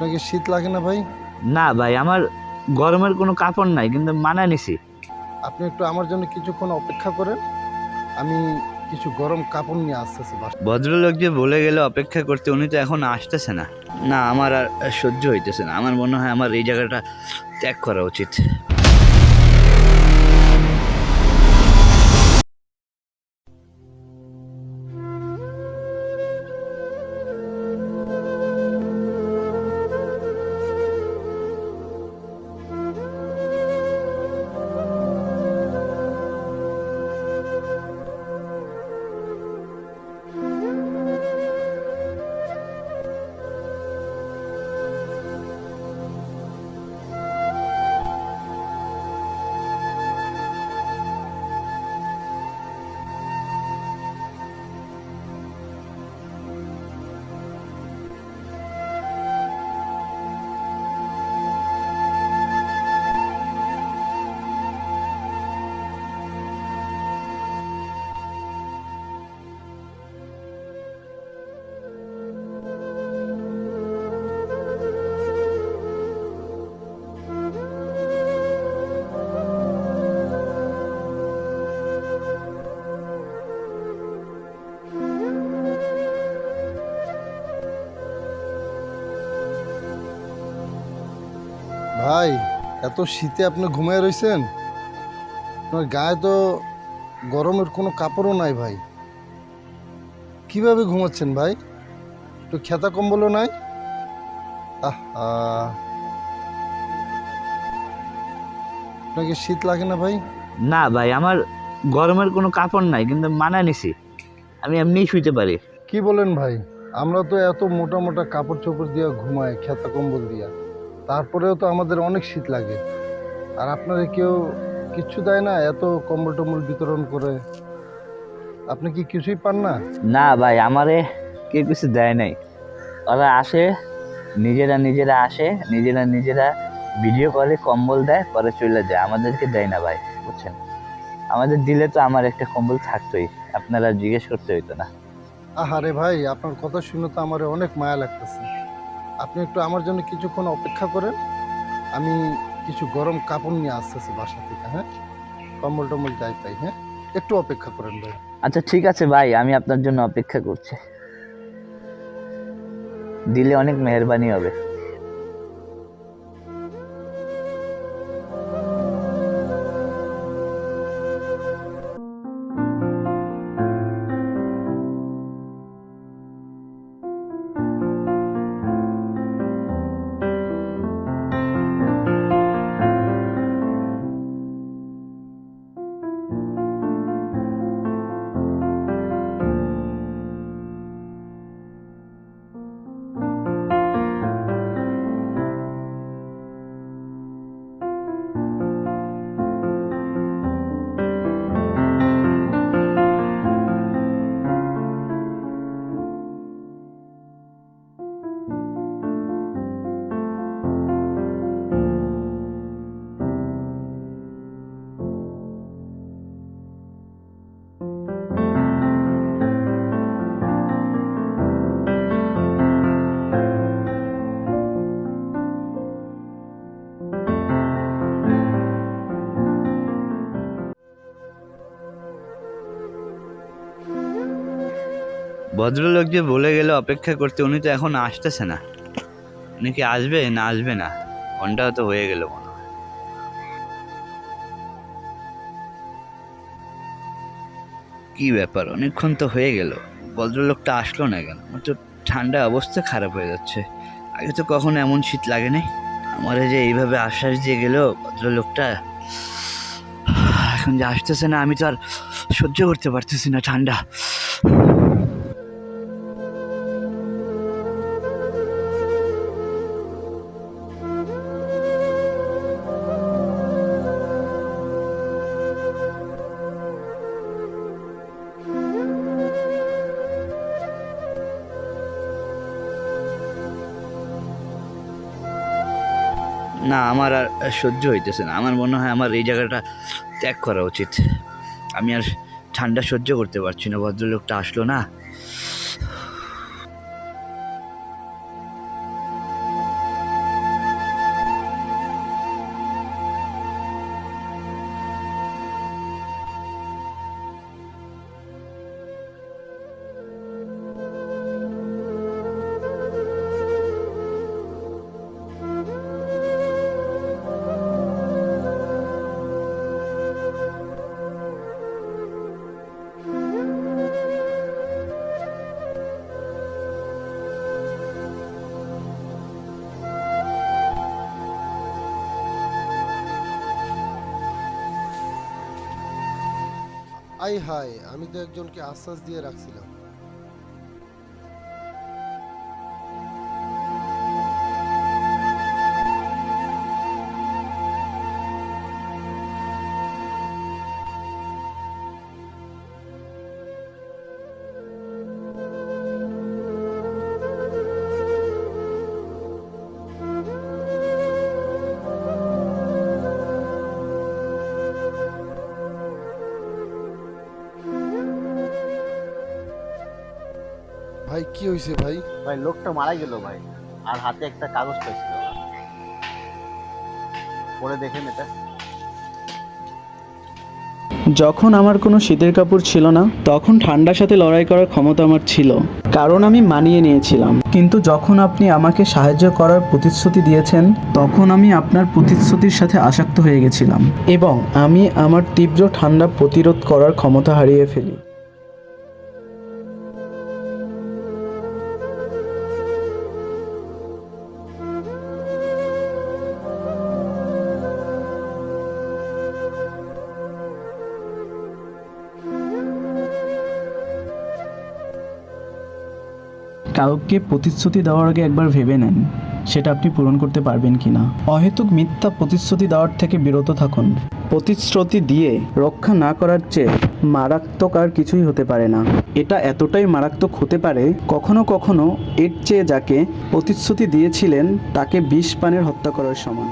আপনাকে শীত লাগে না ভাই? না ভাই আমার গরমের কোনো কাপড় নাই কিন্তু মানা নিছি। আপনি একটু আমার জন্য কিছুক্ষণ অপেক্ষা করেন। আমি কিছু গরম কাপড় নিয়ে আসতেছি ভদ্রলোক যে বলে গেলে অপেক্ষা করতে উনি তো এখন আসতেছে না। না আমার আর সহ্য হইতেছে না। আমার মনে হয় আমার এই জায়গাটা ত্যাগ করা উচিত। ভাই এত শীতে আপনি ঘুমায় রয়েছেন আপনার গায়ে তো গরমের কোনো কাপড়ও নাই ভাই। কীভাবে ঘুমাচ্ছেন ভাই? একটু খেতা কম্বলও নাই? আহা। আপনাকে শীত লাগে না ভাই? না ভাই আমার গরমের কোনো কাপড় নাই কিন্তু মানা নিছি। আমি এমনিই শুইতে পারি। কি বলেন ভাই? আমরা তো এত মোটা মোটা কাপড় চোপড় দিয়ে ঘুমাই খেতা কম্বল দিয়া। তারপরেও তো আমাদের অনেক শীত লাগে। আর আপনারা কেউ কিচ্ছু দেয় না এত কম্বল টম্বল বিতরণ করে। আপনি কি কিছুই পান না? না ভাই আমারে কেউ কিছু দেয় নাই। ওরা আসে নিজেরা নিজেরা আসে নিজেরা নিজেরা ভিডিও করে কম্বল দেয় পরে চলে যায়। আমাদেরকে দেয় না ভাই বুঝছেন? আমাদের দিলে তো আমার একটা কম্বল থাকতোই আপনারা জিজ্ঞেস করতে হইতো না। আহারে ভাই আপনার কথা শুনে তো আমার অনেক মায়া লাগতেছে। আপনি একটু আমার জন্য কিছুক্ষণ অপেক্ষা করেন। আমি কিছু গরম কাপড় নিয়ে আসতেছি বাসা থেকে হ্যাঁ? কম্বল টম্বল যাই পাই হ্যাঁ? একটু অপেক্ষা করেন ভাই। আচ্ছা ঠিক আছে ভাই, আমি আপনার জন্য অপেক্ষা করছি। দিলে অনেক মেহরবানি হবে। ভদ্রলোক যে বলে গেলে অপেক্ষা করতে, উনি তো এখন আসতেছে না। উনি কি আসবে? না আসবে না। ঘণ্টা তো হয়ে গেল মনে কি ব্যাপার? অনেকক্ষণ তো হয়ে গেল। ভদ্রলোকটা আসলো না কেন? আমার তো ঠান্ডা অবস্থা খারাপ হয়ে যাচ্ছে। আগে তো কখনো এমন শীত লাগে নাই আমার যে এইভাবে আশ্বাস দিয়ে গেল ভদ্রলোকটা, এখন যে আসতেছে না, আমি তো আর সহ্য করতে পারতেছি না ঠান্ডা। না, আমার আর সহ্য হইতেছে না। আমার মনে হয় আমার এই জায়গাটা ত্যাগ করা উচিত। আমি আর ঠান্ডা সহ্য করতে পারছি না, ভদ্রলোকটা আসলো না। আই হায় আমি তো একজনকে আশ্বাস দিয়ে রাখছিলাম। কি হয়েছে ভাই? ভাই লোকটা মারা গেল ভাই আর হাতে একটা কাগজ পাইছিল। পরে দেখেন এটা। যখন আমার কোনো শীতের কাপড় ছিল না তখন ঠান্ডার সাথে লড়াই করার ক্ষমতা আমার ছিল। কারণ আমি মানিয়ে নিয়েছিলাম। কিন্তু যখন আপনি আমাকে সাহায্য করার প্রতিশ্রুতি দিয়েছেন তখন আমি আপনার প্রতিশ্রুতির সাথে আসক্ত হয়ে গেছিলাম। এবং আমি আমার তীব্র ঠান্ডা প্রতিরোধ করার ক্ষমতা হারিয়ে ফেলি। কাউকে প্রতিশ্রুতি দেওয়ার আগে একবার ভেবে নেন, সেটা আপনি পূরণ করতে পারবেন কি না। অহেতুক মিথ্যা প্রতিশ্রুতি দেওয়ার থেকে বিরত থাকুন। প্রতিশ্রুতি দিয়ে রক্ষা না করার চেয়ে মারাত্মক আর কিছুই হতে পারে না। এটা এতটাই মারাত্মক হতে পারে, কখনো কখনো এর চেয়ে যাকে প্রতিশ্রুতি দিয়েছিলেন, তাকে বিষ পানের হত্যা করার সমান।